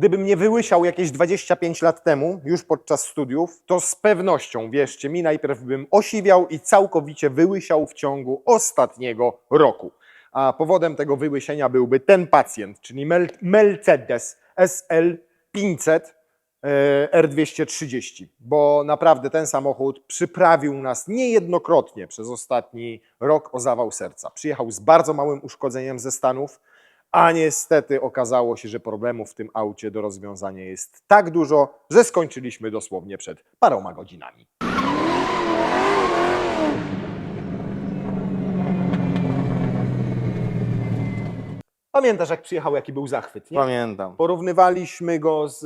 Gdybym nie wyłysiał jakieś 25 lat temu, już podczas studiów, to z pewnością, wierzcie mi, najpierw bym osiwiał i całkowicie wyłysiał w ciągu ostatniego roku. A powodem tego wyłysienia byłby ten pacjent, czyli Mercedes SL 500 e, R230, bo naprawdę ten samochód przyprawił nas niejednokrotnie przez ostatni rok o zawał serca. Przyjechał z bardzo małym uszkodzeniem ze Stanów, a niestety okazało się, że problemów w tym aucie do rozwiązania jest tak dużo, że skończyliśmy dosłownie przed paroma godzinami. Pamiętasz, jak przyjechał, jaki był zachwyt, nie? Pamiętam. Porównywaliśmy go z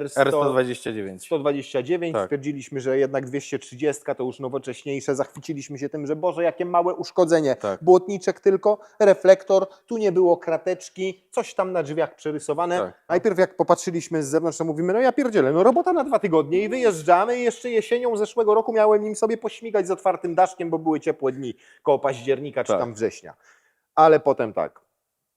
R100, R129. 129, Tak. stwierdziliśmy, że jednak 230 to już nowocześniejsze, zachwyciliśmy się tym, że Boże, jakie małe uszkodzenie, Tak. błotniczek tylko, reflektor, tu nie było krateczki, coś tam na drzwiach przerysowane. Tak. Najpierw jak popatrzyliśmy z zewnątrz, to mówimy, no ja pierdzielę, no robota na dwa tygodnie i wyjeżdżamy i jeszcze jesienią zeszłego roku miałem nim sobie pośmigać z otwartym daszkiem, bo były ciepłe dni koło października czy Tak. tam września. Ale potem tak,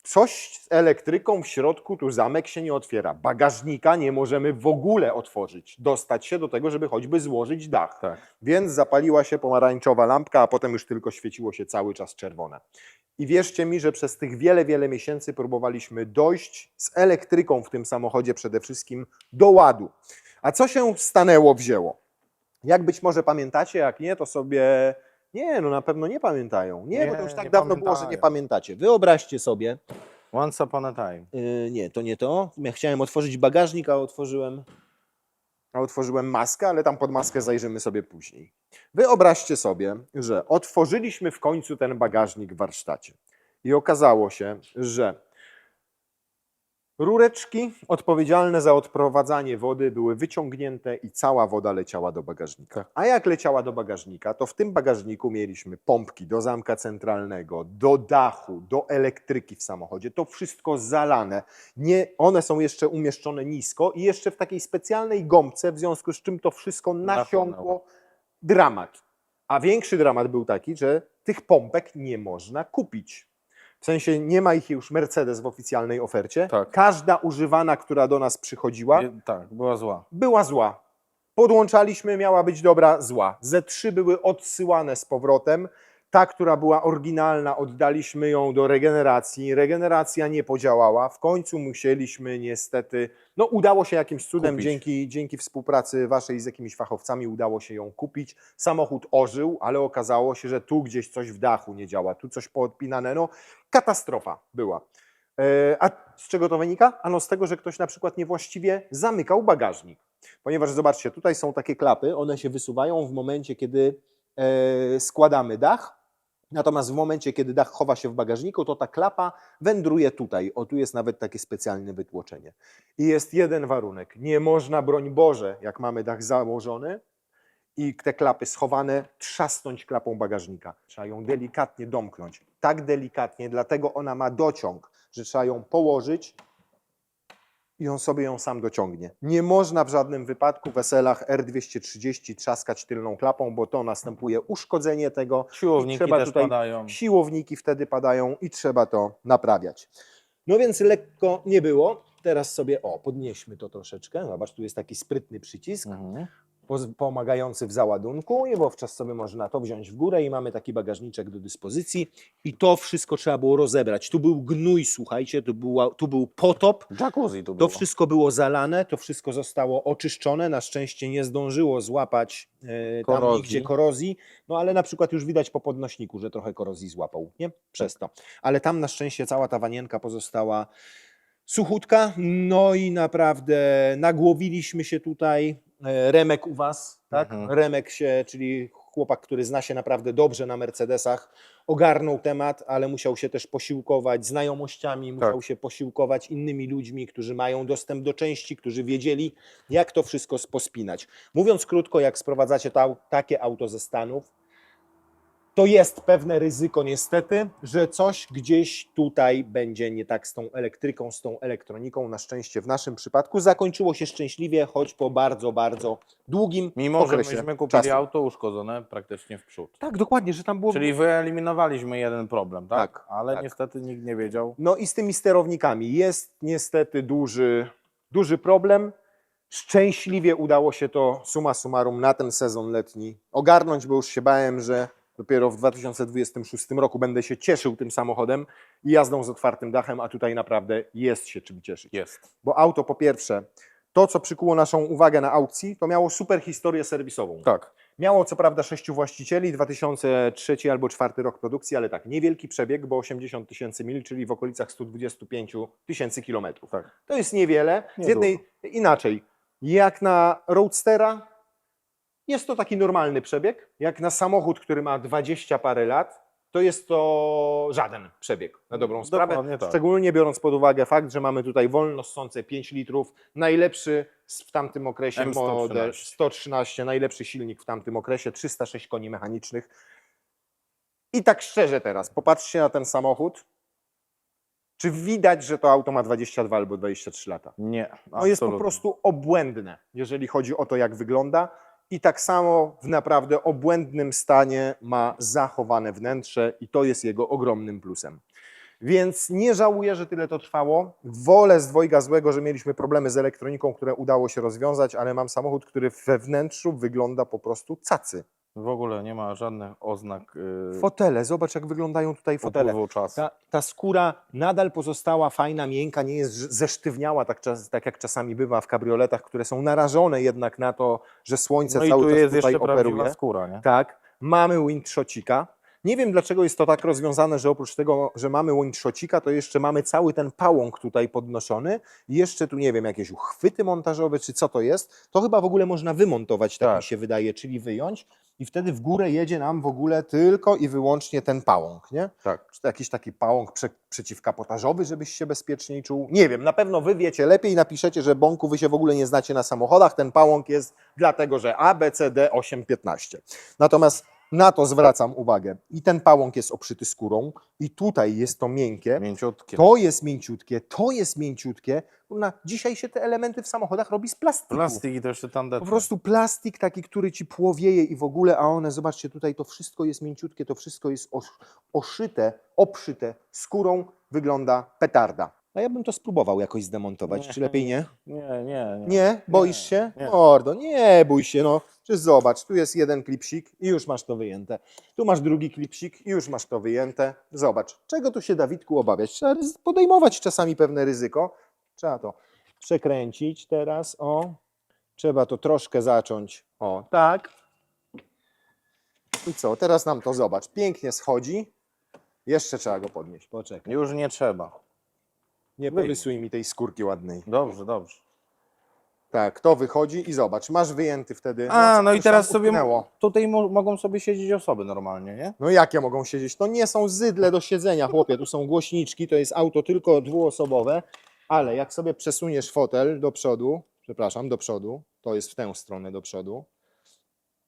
coś z elektryką w środku, tu zamek się nie otwiera, bagażnika nie możemy w ogóle otworzyć, dostać się do tego, żeby choćby złożyć dach. Tak. Więc zapaliła się pomarańczowa lampka, a potem już tylko świeciło się cały czas czerwone. I wierzcie mi, że przez tych wiele, wiele miesięcy próbowaliśmy dojść z elektryką w tym samochodzie przede wszystkim do ładu. A co się stanęło, wzięło? Jak być może pamiętacie, jak nie, to sobie. Nie, no na pewno nie pamiętają. Nie, bo to Nie, już tak nie dawno było, że nie pamiętają. pamiętacie. Wyobraźcie sobie. Once upon a time. Yy, nie, to nie to. Ja chciałem otworzyć bagażnik, a otworzyłem, a otworzyłem maskę, ale tam pod maskę zajrzymy sobie później. Wyobraźcie sobie, że otworzyliśmy w końcu ten bagażnik w warsztacie i okazało się, że rureczki odpowiedzialne za odprowadzanie wody były wyciągnięte i cała woda leciała do bagażnika. Tak. A jak leciała do bagażnika, to w tym bagażniku mieliśmy pompki do zamka centralnego, do dachu, do elektryki w samochodzie. To wszystko zalane. Nie, one są jeszcze umieszczone nisko i jeszcze w takiej specjalnej gąbce, w związku z czym to wszystko nasiąkło. Dramat. A większy dramat był taki, że tych pompek nie można kupić. W sensie nie ma ich już Mercedes w oficjalnej ofercie. Tak. Każda używana, która do nas przychodziła, Je- Tak, była zła. była zła. Podłączaliśmy, miała być dobra, zła. Ze trzy były odsyłane z powrotem. Ta, która była oryginalna, oddaliśmy ją do regeneracji. Regeneracja nie podziałała. W końcu musieliśmy niestety, no udało się jakimś cudem, Kupić. dzięki, dzięki współpracy waszej z jakimiś fachowcami, udało się ją kupić. Samochód ożył, ale okazało się, że tu gdzieś coś w dachu nie działa, tu coś poodpinane. No, katastrofa była. E, A z czego to wynika? Ano z tego, że ktoś na przykład niewłaściwie zamykał bagażnik. Ponieważ zobaczcie, tutaj są takie klapy, one się wysuwają w momencie, kiedy e, składamy dach. Natomiast w momencie, kiedy dach chowa się w bagażniku, to ta klapa wędruje tutaj. O, tu jest nawet takie specjalne wytłoczenie. I jest jeden warunek. Nie można, broń Boże, jak mamy dach założony i te klapy schowane, trzasnąć klapą bagażnika. Trzeba ją delikatnie domknąć. Tak delikatnie, dlatego ona ma dociąg, że trzeba ją położyć i on sobie ją sam dociągnie. Nie można w żadnym wypadku w weselach R230 trzaskać tylną klapą, bo to następuje uszkodzenie tego. Siłowniki trzeba też tutaj padają. Siłowniki wtedy padają i trzeba to naprawiać. No więc lekko nie było. Teraz sobie, o, podnieśmy to troszeczkę. Zobacz, tu jest taki sprytny przycisk Mhm. Pomagający w załadunku i wówczas sobie można to wziąć w górę i mamy taki bagażniczek do dyspozycji i to wszystko trzeba było rozebrać. Tu był gnój, słuchajcie, tu, była, tu był potop, Jacuzzi tu to było. wszystko było zalane, to wszystko zostało oczyszczone. Na szczęście nie zdążyło złapać e, tam nigdzie korozji, no ale na przykład już widać po podnośniku, że trochę korozji złapał, nie? Przez to. Ale tam na szczęście cała ta wanienka pozostała suchutka, no i naprawdę nagłowiliśmy się tutaj. E, Remek u Was, tak? Mhm. Remek się, czyli chłopak, który zna się naprawdę dobrze na Mercedesach, ogarnął temat, ale musiał się też posiłkować znajomościami, musiał się posiłkować innymi ludźmi, którzy mają dostęp do części, którzy wiedzieli, jak to wszystko pospinać. Mówiąc krótko, jak sprowadzacie ta, takie auto ze Stanów, to jest pewne ryzyko niestety, że coś gdzieś tutaj będzie nie tak z tą elektryką, z tą elektroniką. Na szczęście w naszym przypadku zakończyło się szczęśliwie, choć po bardzo, bardzo długim Mimo, że okresie myśmy kupili czasu. auto uszkodzone praktycznie w przód. Tak, dokładnie, że tam było... Czyli wyeliminowaliśmy jeden problem, tak? Tak, Ale tak. niestety nikt nie wiedział. No i z tymi sterownikami jest niestety duży, duży problem. Szczęśliwie udało się to summa summarum na ten sezon letni ogarnąć, bo już się bałem, że dopiero w 2026 roku będę się cieszył tym samochodem i jazdą z otwartym dachem, a tutaj naprawdę jest się czym cieszyć. Jest. Bo auto po pierwsze, to co przykuło naszą uwagę na aukcji, to miało super historię serwisową. Tak. Miało co prawda sześciu właścicieli, 2003 albo 2004 rok produkcji, ale tak, niewielki przebieg, bo 80 tysięcy mil, czyli w okolicach 125 tysięcy kilometrów. Tak. To jest niewiele. Z jednej inaczej, jak na Roadstera jest to taki normalny przebieg, jak na samochód, który ma 20 parę lat, to jest to żaden przebieg, na dobrą sprawę. Tak. Szczególnie biorąc pod uwagę fakt, że mamy tutaj wolno ssące 5 litrów, najlepszy w tamtym okresie M113. model 113, najlepszy silnik w tamtym okresie, 306 koni mechanicznych. I tak szczerze teraz, popatrzcie na ten samochód. Czy widać, że to auto ma 22 albo 23 lata? Nie. No jest po prostu obłędne, jeżeli chodzi o to, jak wygląda. I tak samo w naprawdę obłędnym stanie ma zachowane wnętrze, i to jest jego ogromnym plusem. Więc nie żałuję, że tyle to trwało. Wolę z dwojga złego, że mieliśmy problemy z elektroniką, które udało się rozwiązać, ale mam samochód, który we wnętrzu wygląda po prostu cacy. W ogóle nie ma żadnych oznak yy, Fotele, zobacz jak wyglądają tutaj fotele. upływu czasu. Ta, ta skóra nadal pozostała fajna, miękka, nie jest ż- zesztywniała, tak, czas, tak jak czasami bywa w kabrioletach, które są narażone jednak na to, że słońce No i cały tu czas jest tutaj jeszcze prawdziwa operuje. skóra, nie? Tak, mamy windshotcika. Nie wiem, dlaczego jest to tak rozwiązane, że oprócz tego, że mamy windshotcika, to jeszcze mamy cały ten pałąk tutaj podnoszony. I jeszcze tu, nie wiem, jakieś uchwyty montażowe, czy co to jest. To chyba w ogóle można wymontować, tak, Tak. mi się wydaje, czyli wyjąć. I wtedy w górę jedzie nam w ogóle tylko i wyłącznie ten pałąk, nie? Tak. Czy to jakiś taki pałąk prze, przeciwkapotażowy, żebyś się bezpieczniej czuł? Nie wiem, na pewno wy wiecie lepiej, napiszecie, że bąku wy się w ogóle nie znacie na samochodach. Ten pałąk jest dlatego, że A, B, C, D 815. Natomiast na to zwracam uwagę. I ten pałąk jest obszyty skórą, i tutaj jest to miękkie. Mięciutkie. To jest mięciutkie, to jest mięciutkie. Na, dzisiaj się te elementy w samochodach robi z plastiku. Plastik i to jeszcze tandetne. Po prostu plastik taki, który ci płowieje i w ogóle, a one, zobaczcie, tutaj to wszystko jest mięciutkie, to wszystko jest osz, oszyte, obszyte skórą, wygląda petarda. A ja bym to spróbował jakoś zdemontować, Nie. czy lepiej nie? Nie, nie, nie. Nie? Boisz się? nie. Mordo, nie bój się, no. Przecież zobacz, tu jest jeden klipsik i już masz to wyjęte. Tu masz drugi klipsik i już masz to wyjęte. Zobacz, czego tu się Dawidku obawiać? Trzeba ryzy- podejmować czasami pewne ryzyko. Trzeba to przekręcić teraz, o. Trzeba to troszkę zacząć, o, tak. I co, teraz nam to zobacz, pięknie schodzi. Jeszcze trzeba go podnieść, poczekaj. Już nie trzeba. Nie porysuj mi tej skórki ładnej. Dobrze, dobrze. Tak, to wychodzi i zobacz, masz wyjęty wtedy. A, no i teraz sobie utknęło. tutaj mo mogą sobie siedzieć osoby normalnie, nie? No jakie mogą siedzieć? To nie są zydle do siedzenia, chłopie. Tu są głośniczki, to jest auto tylko dwuosobowe, ale jak sobie przesuniesz fotel do przodu, przepraszam, do przodu, to jest w tę stronę do przodu,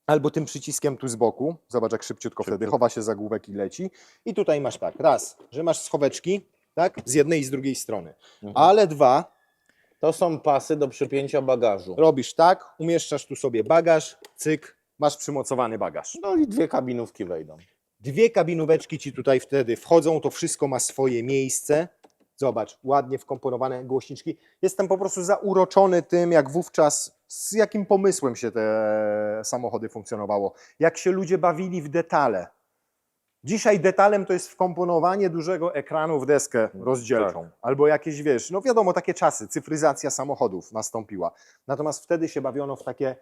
albo tym przyciskiem tu z boku, zobacz jak szybciutko wtedy chowa się zagłówek i leci. I tutaj masz tak, raz, że masz schoweczki, tak, z jednej i z drugiej strony, Mhm. ale dwa, To są pasy do przypięcia bagażu. robisz tak, umieszczasz tu sobie bagaż, cyk, masz przymocowany bagaż. No i dwie kabinówki wejdą. Dwie kabinóweczki ci tutaj wtedy wchodzą, to wszystko ma swoje miejsce. Zobacz, ładnie wkomponowane głośniczki. Jestem po prostu zauroczony tym, jak wówczas, z jakim pomysłem się te samochody funkcjonowało. Jak się ludzie bawili w detale. Dzisiaj detalem to jest wkomponowanie dużego ekranu w deskę rozdzielczą. Tak. Albo jakieś, wiesz, no wiadomo, takie czasy, cyfryzacja samochodów nastąpiła. Natomiast wtedy się bawiono w takie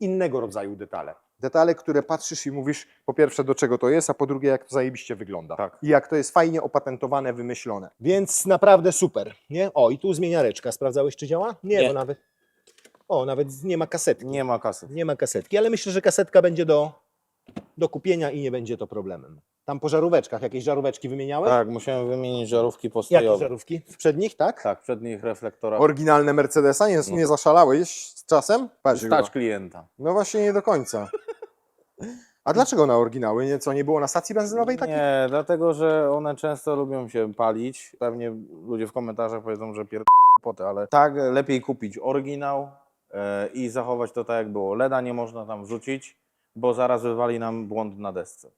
innego rodzaju detale. Detale, które patrzysz i mówisz, po pierwsze, do czego to jest, a po drugie, jak to zajebiście wygląda. Tak. I jak to jest fajnie opatentowane, wymyślone. Więc naprawdę super, nie? O, i tu zmieniareczka. Sprawdzałeś, czy działa? Nie, Nie. bo nawet... O, nawet nie ma kasetki. Nie ma kasy. Nie ma kasetki, ale myślę, że kasetka będzie do, do kupienia i nie będzie to problemem. Tam po żaróweczkach, jakieś żaróweczki wymieniałeś? Tak, musiałem wymienić żarówki Jakie postojowe. żarówki? W przednich, tak? Tak, przednich reflektorach. Oryginalne Mercedesa? Nie, nie zaszalałeś z czasem? Patrz, Stać klienta. No właśnie nie do końca. A dlaczego na oryginały? Nie, co, nie było na stacji benzynowej takiej? Nie, dlatego, że one często lubią się palić. Pewnie ludzie w komentarzach powiedzą, że pier... poty, ale tak, lepiej kupić oryginał e, i zachować to tak, jak było. LEDa nie można tam wrzucić, bo zaraz wywali nam błąd na desce.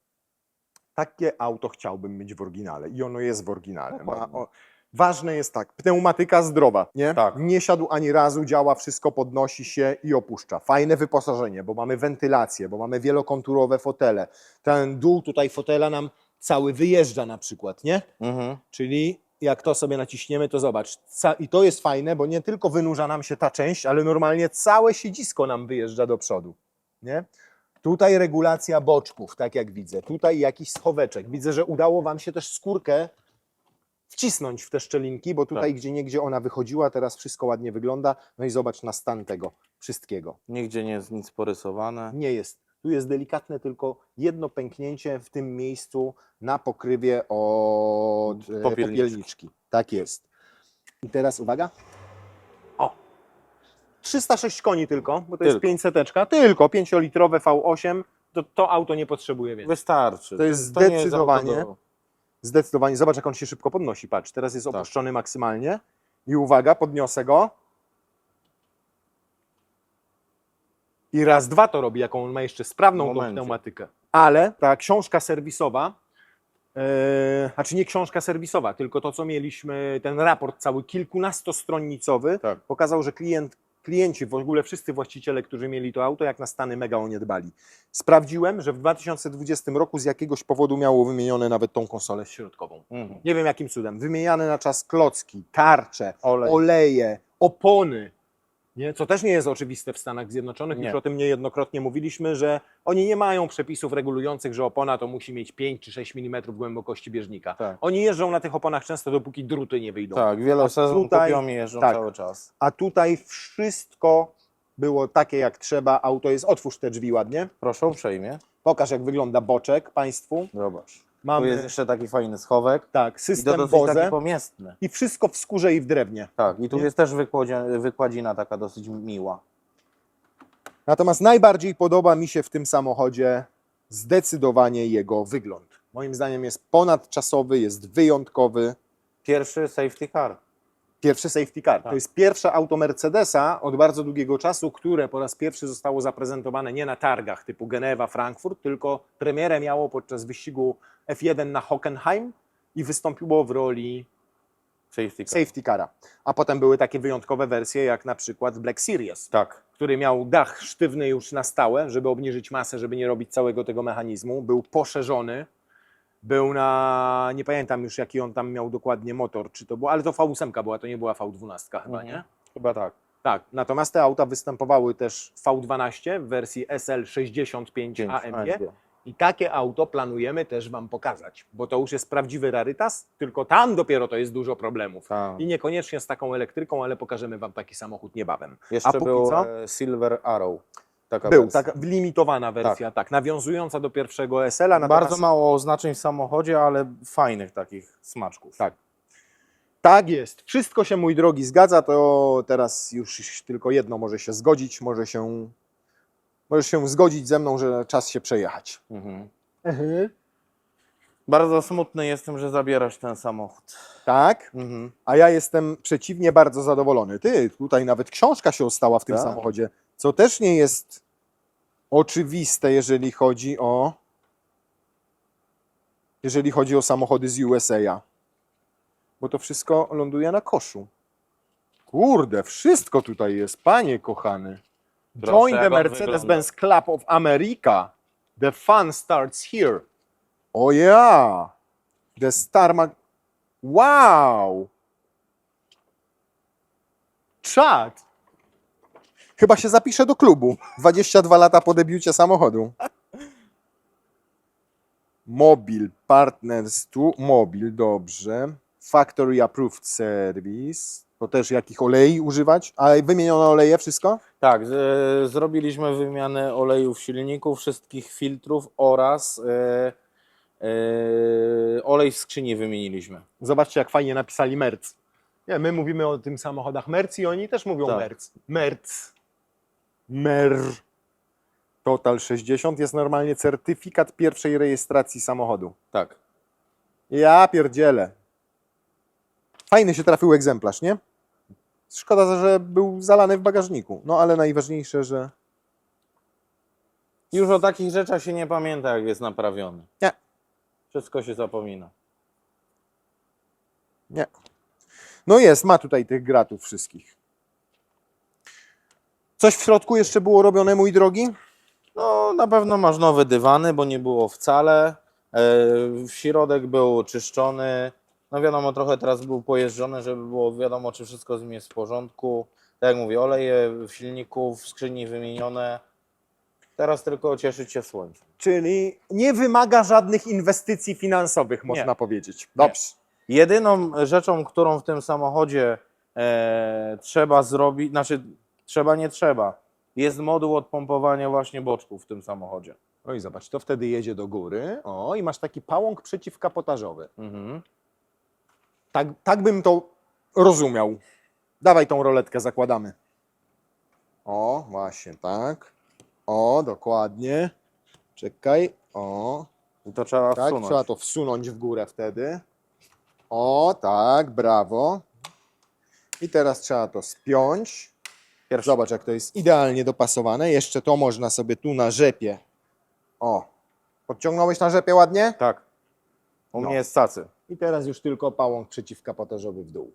Takie auto chciałbym mieć w oryginale i ono jest w oryginale. Ma, o, Ważne jest tak, pneumatyka zdrowa, nie? Tak. Nie siadł ani razu, działa, wszystko podnosi się i opuszcza. Fajne wyposażenie, bo mamy wentylację, bo mamy wielokonturowe fotele. Ten dół tutaj fotela nam cały wyjeżdża na przykład, nie? Mhm. Czyli jak to sobie naciśniemy, to zobacz. I to jest fajne, bo nie tylko wynurza nam się ta część, ale normalnie całe siedzisko nam wyjeżdża do przodu. Nie? Tutaj regulacja boczków, tak jak widzę. Tutaj jakiś schoweczek. Widzę, że udało Wam się też skórkę wcisnąć w te szczelinki, bo tutaj Tak. gdzie niegdzie ona wychodziła, teraz wszystko ładnie wygląda. No i zobacz na stan tego wszystkiego. Nigdzie nie jest nic porysowane. Nie jest. Tu jest delikatne tylko jedno pęknięcie w tym miejscu na pokrywie od e, Popielniczki. popielniczki. Tak jest. I teraz uwaga. O! 306 koni tylko, bo to jest Tylko. 500, tylko 5-litrowe V8. To, to auto nie potrzebuje więcej. Wystarczy. To jest nie zdecydowanie- Zdecydowanie. Zobacz, jak on się szybko podnosi. Patrz, teraz jest Tak. opuszczony maksymalnie. I uwaga, podniosę go. I raz, dwa to robi, jaką on ma jeszcze sprawną tą Momencie. pneumatykę. Ale ta książka serwisowa, yy, znaczy nie książka serwisowa, tylko to, co mieliśmy, ten raport cały kilkunastostronnicowy, Tak. pokazał, że klient, klienci, w ogóle wszyscy właściciele, którzy mieli to auto, jak na stany mega o nie dbali. Sprawdziłem, że w 2020 roku z jakiegoś powodu miało wymienione nawet tą konsolę środkową. Mhm. Nie wiem jakim cudem. Wymieniane na czas klocki, tarcze, Olej. oleje, opony. Nie? Co też nie jest oczywiste w Stanach Zjednoczonych. Nie. Już o tym niejednokrotnie mówiliśmy, że oni nie mają przepisów regulujących, że opona to musi mieć 5 czy 6 mm głębokości bieżnika. Tak. Oni jeżdżą na tych oponach często, dopóki druty nie wyjdą. Tak, wiele sezon tutaj- kupią i jeżdżą tak. cały czas. A tutaj wszystko było takie jak trzeba. Auto jest, otwórz te drzwi ładnie. Proszę uprzejmie. Pokaż jak wygląda boczek Państwu. Zobacz. Tu Mamy jest jeszcze taki fajny schowek. tak, I to system dosyć taki pomiestny. i wszystko w skórze i w drewnie. Tak, i tu Nie? jest też wykładzina taka dosyć miła. Natomiast najbardziej podoba mi się w tym samochodzie zdecydowanie jego wygląd. Moim zdaniem jest ponadczasowy, jest wyjątkowy. Pierwszy safety car. Pierwszy safety car. Tak. To jest pierwsze auto Mercedesa od bardzo długiego czasu, które po raz pierwszy zostało zaprezentowane nie na targach typu Genewa, Frankfurt, tylko premierę miało podczas wyścigu F1 na Hockenheim i wystąpiło w roli Safety car. safety cara. A potem były takie wyjątkowe wersje, jak na przykład Black Series. Tak. który miał dach sztywny już na stałe, żeby obniżyć masę, żeby nie robić całego tego mechanizmu. Był poszerzony. Był na, nie pamiętam już jaki on tam miał dokładnie motor, czy to było, ale to V8 była, to nie była V12 chyba, Mhm. nie? Chyba tak. Tak, natomiast te auta występowały też w V12 w wersji SL65 Pięć AMG AMG. i takie auto planujemy też Wam pokazać, bo to już jest prawdziwy rarytas, tylko tam dopiero to jest dużo problemów. Tak. I niekoniecznie z taką elektryką, ale pokażemy Wam taki samochód niebawem. Jeszcze póki był co? e, Silver Arrow. Taka Był, wersja. tak, limitowana wersja, tak, nawiązująca do pierwszego SL-a. Bardzo mało oznaczeń w samochodzie, ale fajnych takich smaczków. Tak. Tak jest. Wszystko się, mój drogi, zgadza, to teraz już tylko jedno może się zgodzić, może się, możesz się zgodzić ze mną, że czas się przejechać. Mhm. Bardzo smutny jestem, że zabierasz ten samochód. Tak? Mhm. A ja jestem przeciwnie bardzo zadowolony. Ty, tutaj nawet książka się ostała w tym Tak. samochodzie, co też nie jest oczywiste, jeżeli chodzi o jeżeli chodzi o samochody z USA. Bo to wszystko ląduje na koszu. Kurde, wszystko tutaj jest, panie kochany. Proszę, Join the jak on Mercedes-Benz Club of America. The fun starts here. O ja! The Star Mag... Wow! Czad! Chyba się zapiszę do klubu. 22 lata po debiucie samochodu. Mobil, partners tu, mobil, dobrze. Factory approved service. To też jakich olei używać? A wymienione oleje, wszystko? Tak, z, zrobiliśmy wymianę olejów silników, wszystkich filtrów oraz e, e, olej w skrzyni wymieniliśmy. Zobaczcie, jak fajnie napisali Merc. Nie, my mówimy o tym samochodach Merc i oni też mówią Tak. Merc. Merc. Mer. Total 60 jest normalnie certyfikat pierwszej rejestracji samochodu. Tak. Ja pierdzielę. Fajny się trafił egzemplarz, nie? Szkoda, że był zalany w bagażniku. No ale najważniejsze, że Już o takich rzeczach się nie pamięta, jak jest naprawiony. Nie. Wszystko się zapomina. nie. No jest, ma tutaj tych gratów wszystkich. Coś w środku jeszcze było robione, mój drogi? No, na pewno masz nowe dywany, bo nie było wcale. W środek był czyszczony. No wiadomo, trochę teraz był pojeżdżony, żeby było wiadomo, czy wszystko z nim jest w porządku. Tak jak mówię, oleje w silniku, w skrzyni wymienione. Teraz tylko cieszyć się słońcem. Czyli nie wymaga żadnych inwestycji finansowych, można powiedzieć. Dobrze. Jedyną rzeczą, którą w tym samochodzie e, trzeba zrobić, znaczy trzeba, nie trzeba, jest moduł odpompowania właśnie boczków w tym samochodzie. No i zobacz, to wtedy jedzie do góry. O, i masz taki pałąk przeciwkapotażowy. Mhm. Tak, tak bym to rozumiał. Dawaj tą roletkę, zakładamy. O, właśnie tak. O, dokładnie. Czekaj. O, I to trzeba tak, wsunąć. trzeba to wsunąć w górę wtedy. O, tak, brawo. I teraz trzeba to spiąć. Pierwszy. Zobacz, jak to jest idealnie dopasowane. Jeszcze to można sobie tu na rzepie. O, podciągnąłeś na rzepie ładnie? Tak. U No. mnie jest cacy. I teraz już tylko pałąk przeciwkapotażowy w dół.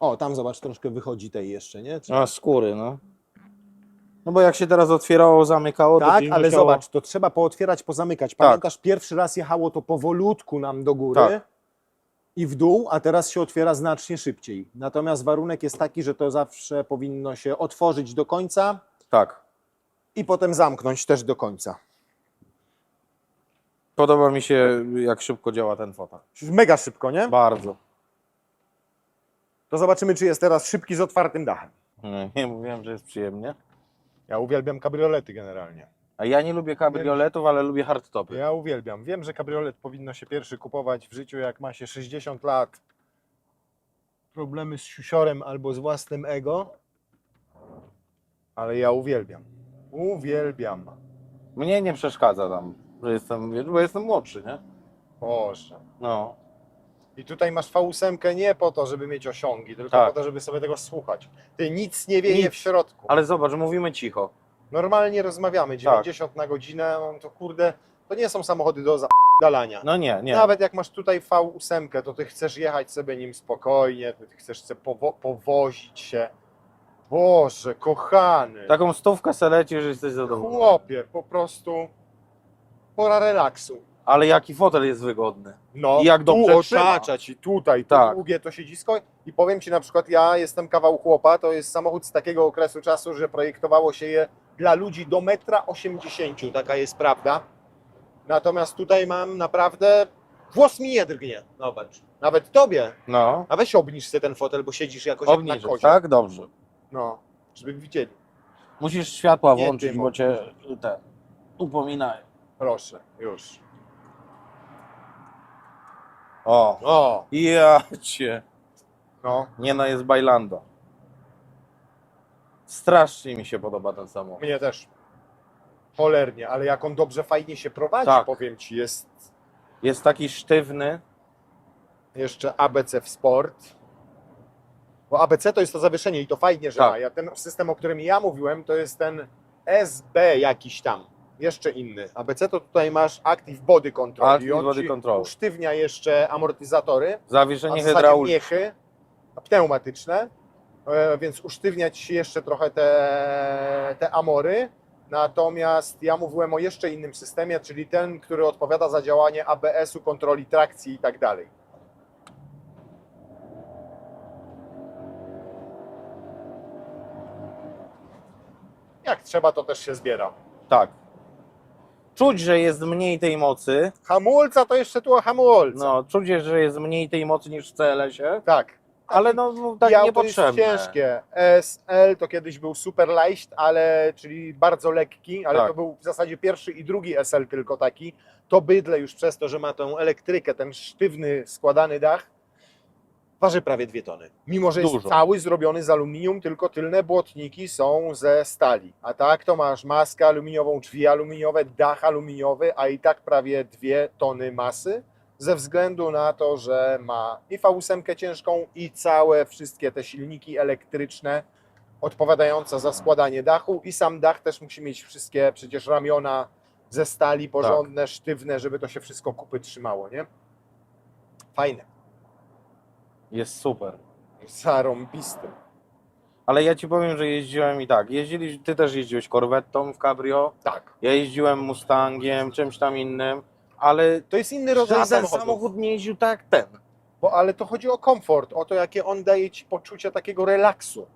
O, tam zobacz, troszkę wychodzi tej jeszcze, nie? A skóry, no. No bo jak się teraz otwierało, zamykało, to tak, gdzieś ale musiało... zobacz, to trzeba pootwierać, pozamykać. Pamiętasz, pierwszy raz jechało to powolutku nam do góry Tak. I w dół, a teraz się otwiera znacznie szybciej. Natomiast warunek jest taki, że to zawsze powinno się otworzyć do końca Tak. i potem zamknąć też do końca. Podoba mi się, jak szybko działa ten fotel. Mega szybko, nie? Bardzo. To zobaczymy, czy jest teraz szybki z otwartym dachem. Nie, nie mówiłem, że jest przyjemnie. Ja uwielbiam kabriolety generalnie. A ja nie lubię kabrioletów, ale lubię hardtopy. Ja uwielbiam. Wiem, że kabriolet powinno się pierwszy kupować w życiu, jak ma się 60 lat. Problemy z siusiorem albo z własnym ego. Ale ja uwielbiam. Uwielbiam. Mnie nie przeszkadza tam, że jestem, bo jestem młodszy, nie? Boże. No. I tutaj masz V8 nie po to, żeby mieć osiągi, tylko Tak. po to, żeby sobie tego słuchać. Ty nic nie wieje Nic. w środku. Ale zobacz, mówimy cicho. Normalnie rozmawiamy, 90 na godzinę, no to kurde, to nie są samochody do zadalania. No nie, nie. Nawet jak masz tutaj V8, to ty chcesz jechać sobie nim spokojnie, ty chcesz sobie powo- powozić się. Boże, kochany. Taką stówkę se że jesteś zadowolony. Chłopie, po prostu pora relaksu. Ale jaki fotel jest wygodny. No, I jak tu dobrze trzyma. otaczać i tutaj, tu Tak. długie to siedzisko. I powiem Ci na przykład, ja jestem kawał chłopa, to jest samochód z takiego okresu czasu, że projektowało się je dla ludzi do metra 80, taka jest prawda. Natomiast tutaj mam naprawdę, włos mi nie drgnie, zobacz. Nawet Tobie. No. A weź obniż sobie ten fotel, bo siedzisz jakoś jak na Obniżyć, kozie. tak? Dobrze. No, żeby widzieli. Musisz światła Nie, włączyć, bo cię te upominają. Proszę, już. O. O, Ja cię. no, Nie no, jest Bailando. Strasznie mi się podoba ten samochód. mnie też. Cholernie, ale jak on dobrze, fajnie się prowadzi, Tak. powiem Ci, jest Jest taki sztywny. jeszcze ABC w sport. Bo ABC to jest to zawieszenie i to fajnie, że Tak. ma. Ja, ten system, o którym ja mówiłem, to jest ten SB jakiś tam. Jeszcze inny. ABC to tutaj masz Active Body Control. Active i on Body ci Control. usztywnia jeszcze amortyzatory, a Zawieszenie w zasadzie hydrauliczne. miechy pneumatyczne, e, więc usztywnia ci jeszcze trochę te, te amory. Natomiast ja mówiłem o jeszcze innym systemie, czyli ten, który odpowiada za działanie ABS-u, kontroli trakcji i tak dalej. Jak trzeba, to też się zbiera. Tak. Czuć, że jest mniej tej mocy. Hamulca to jeszcze tu o hamulca. No, czuć, że jest mniej tej mocy niż w CLS-ie. Tak. Ale no, no tak auto niepotrzebne. jest ciężkie. SL to kiedyś był super light, ale czyli bardzo lekki, ale Tak. to był w zasadzie pierwszy i drugi SL tylko taki. To bydle już przez to, że ma tą elektrykę, ten sztywny, składany dach, waży prawie dwie tony. Mimo, że jest Dużo. cały zrobiony z aluminium, tylko tylne błotniki są ze stali. A tak to masz maskę aluminiową, drzwi aluminiowe, dach aluminiowy, a i tak prawie dwie tony masy ze względu na to, że ma i V8 ciężką i całe wszystkie te silniki elektryczne odpowiadające za składanie dachu i sam dach też musi mieć wszystkie przecież ramiona ze stali porządne, sztywne, żeby to się wszystko kupy trzymało, nie? Fajne. Jest super. Zarąbisty. Ale ja ci powiem, że jeździłem i tak. Jeździli, ty też jeździłeś Corvettą w Cabrio. Tak. Ja jeździłem Mustangiem, czymś tam innym, ale To jest inny rodzaj żaden samochodu. samochód nie jeździł tak jak ten. Bo, ale to chodzi o komfort, o to, jakie on daje ci poczucie takiego relaksu.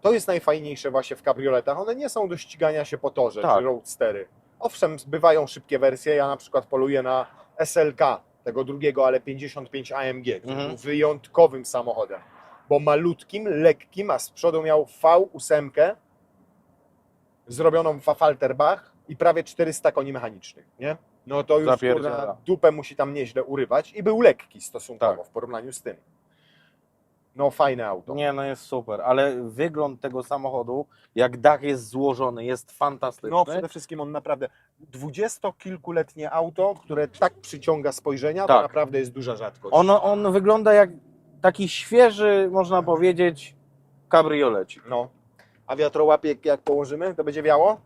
To jest najfajniejsze właśnie w kabrioletach. One nie są do ścigania się po torze, Tak. czy roadstery. Owszem, bywają szybkie wersje. Ja na przykład poluję na SLK, tego drugiego, ale 55 AMG, który Mhm. był wyjątkowym samochodem. Bo malutkim, lekkim, a z przodu miał V8 zrobioną w Falterbach i prawie 400 koni mechanicznych, nie? No to już kurna, dupę musi tam nieźle urywać i był lekki stosunkowo Tak. w porównaniu z tym. No fajne auto. Nie, no jest super, ale wygląd tego samochodu, jak dach jest złożony, jest fantastyczny. No przede wszystkim on naprawdę dwudziestokilkuletnie auto, które tak przyciąga spojrzenia, to Tak. naprawdę jest duża rzadkość. On, on wygląda jak taki świeży, można powiedzieć, kabriolecik. No. A wiatrołapie jak położymy, to będzie wiało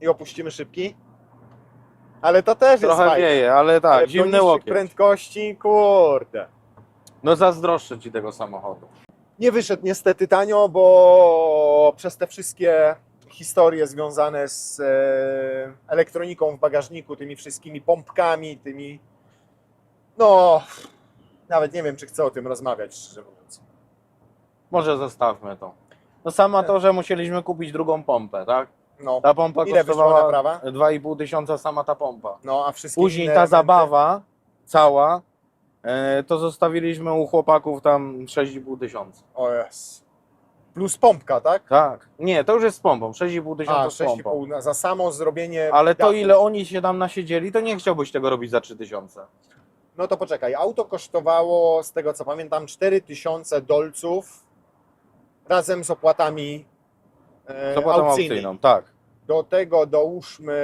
i opuścimy szybki. Ale to też jest Trochę fajne. wieje, ale tak, Ale zimny niższych łokieć. prędkości, kurde. No zazdroszczę ci tego samochodu. Nie wyszedł niestety tanio, bo przez te wszystkie historie związane z e, elektroniką w bagażniku, tymi wszystkimi pompkami, tymi. No, nawet nie wiem, czy chcę o tym rozmawiać, szczerze mówiąc. Może zostawmy to. No sama to, że musieliśmy kupić drugą pompę, tak? No, Ta pompa Ile kosztowała naprawa? 2,5 tysiąca sama ta pompa. no a wszystkie Później ta zabawa cała, to zostawiliśmy u chłopaków tam 6,5 tysiąca. O jest. Plus pompka, tak? Tak. Nie, to już jest z pompą, 6,5 A, tysiąca z pompą. 6,5 na- za samo zrobienie. Ale to ile oni się tam nasiedzieli, to nie chciałbyś tego robić za 3 tysiące. No to poczekaj, auto kosztowało, z tego co pamiętam, 4000 dolców razem z opłatami e, To potem aukcyjnymi. aukcyjną, tak. Do tego dołóżmy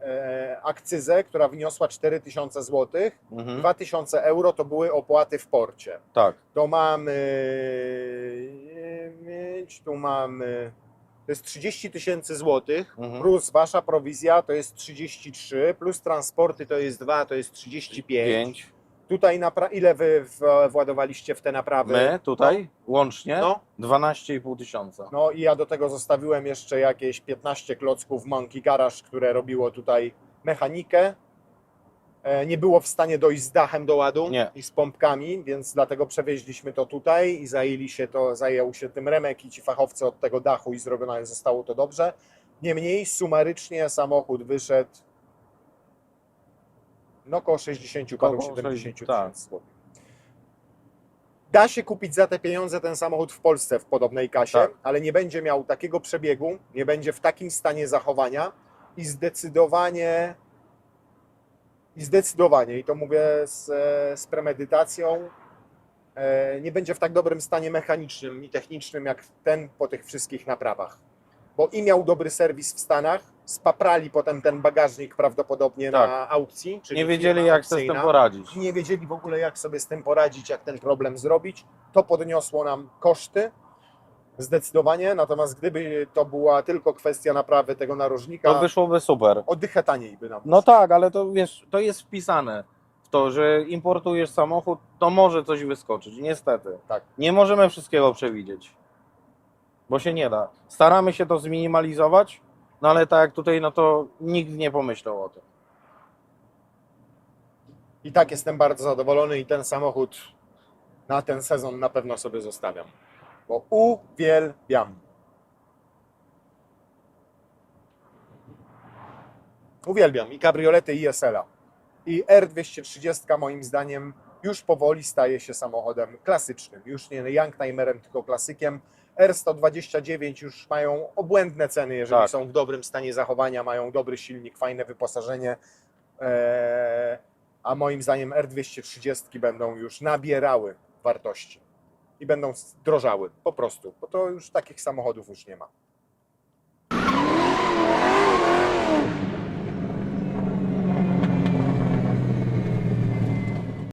e, akcyzę, która wyniosła 4000 zł. Mhm. 2000 euro to były opłaty w porcie. Tak. To mamy. Tu mamy. To jest 30 tysięcy złotych, Mhm. plus wasza prowizja to jest 33, plus transporty to jest 2, to jest 35. 5. Tutaj napra- ile wy w- władowaliście w te naprawy? My tutaj łącznie No, 12,5 tysiąca. no i ja do tego zostawiłem jeszcze jakieś 15 klocków Monkey Garage, które robiło tutaj mechanikę. E, Nie było w stanie dojść z dachem do ładu Nie. i z pompkami, więc dlatego przewieźliśmy to tutaj i zajęli się to, zajął się tym Remek i ci fachowcy od tego dachu i zrobione zostało to dobrze. Niemniej sumarycznie samochód wyszedł no około 60 paru Około 70 60, tak. tysięcy złotych. Da się kupić za te pieniądze ten samochód w Polsce w podobnej kasie, Tak. ale nie będzie miał takiego przebiegu, nie będzie w takim stanie zachowania i zdecydowanie i zdecydowanie, i to mówię z, z premedytacją, e, nie będzie w tak dobrym stanie mechanicznym i technicznym jak ten po tych wszystkich naprawach. Bo i miał dobry serwis w Stanach, spaprali potem ten bagażnik prawdopodobnie Tak. na aukcji. Czyli Nie wiedzieli firma jak sobie z tym aukcyjna poradzić. nie wiedzieli w ogóle, jak sobie z tym poradzić, jak ten problem zrobić. To podniosło nam koszty zdecydowanie, natomiast gdyby to była tylko kwestia naprawy tego narożnika, To wyszłoby super. o dychę taniej by nam No tak, ale to wiesz, to jest wpisane w to, że importujesz samochód, to może coś wyskoczyć, niestety. Tak. Nie możemy wszystkiego przewidzieć, bo się nie da. Staramy się to zminimalizować, no ale tak jak tutaj, no to nikt nie pomyślał o tym. I tak jestem bardzo zadowolony i ten samochód na ten sezon na pewno sobie zostawiam. Bo uwielbiam. Uwielbiam i kabriolety i SL-a. I R230 moim zdaniem już powoli staje się samochodem klasycznym. Już nie youngtimerem, tylko klasykiem. R129 już mają obłędne ceny, jeżeli Tak. są w dobrym stanie zachowania, mają dobry silnik, fajne wyposażenie. Eee, a moim zdaniem R230 będą już nabierały wartości i będą drożały po prostu, bo to już takich samochodów już nie ma.